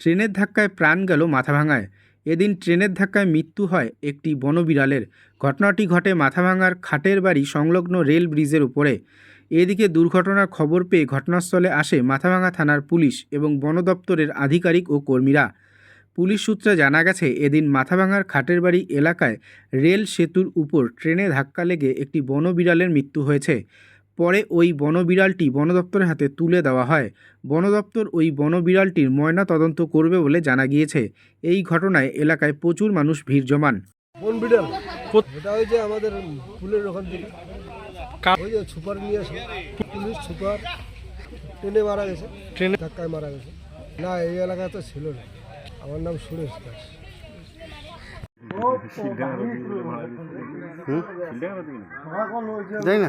ট্রেনের ধাক্কায় প্রাণ গেল মাথাভাঙায়। এদিন ট্রেনের ধাক্কায় মৃত্যু হয় একটি বনবিড়ালের। ঘটনাটি ঘটে মাথাভাঙার খাটের বাড়ি সংলগ্ন রেল ব্রিজের উপরে। এদিকে দুর্ঘটনার খবর পেয়ে ঘটনাস্থলে আসে মাথাভাঙা থানার পুলিশ এবং বন দপ্তরের আধিকারিক ও কর্মীরা। পুলিশ সূত্রে জানা গেছে, এদিন মাথাভাঙার খাটের বাড়ি এলাকায় রেল সেতুর উপর ট্রেনে ধাক্কা লেগে একটি বনবিড়ালের মৃত্যু হয়েছে। পরে ওই বনবিড়ালটি বন দপ্তরের হাতে তুলে দেওয়া হয়। বন দপ্তর ওই বনবিড়ালটির ময়না তদন্ত করবে বলে জানা গিয়েছে। এই ঘটনায় এলাকায় প্রচুর মানুষ ভিড় জমান। কোন বিড়াল এটা ওই যে আমাদের পুলের ওখান থেকে। ওই যে সুপার নিয়ে আসে। পুলিশ সুপার ট্রেনে মারা গেছে। ট্রেনে ধাক্কায় মারা গেছে। না এই এলাকায় তো ছিল না। আমার নাম সুরেশ দাস। যাই না।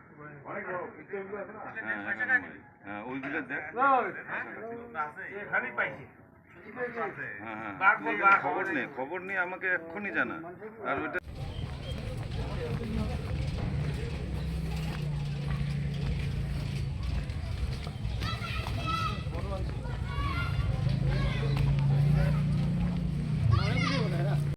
ওইগুলো দেখ হ্যাঁ, হ্যাঁ। খবর নেই খবর নিয়ে আমাকে এক্ষুনি জানা আর ওইটা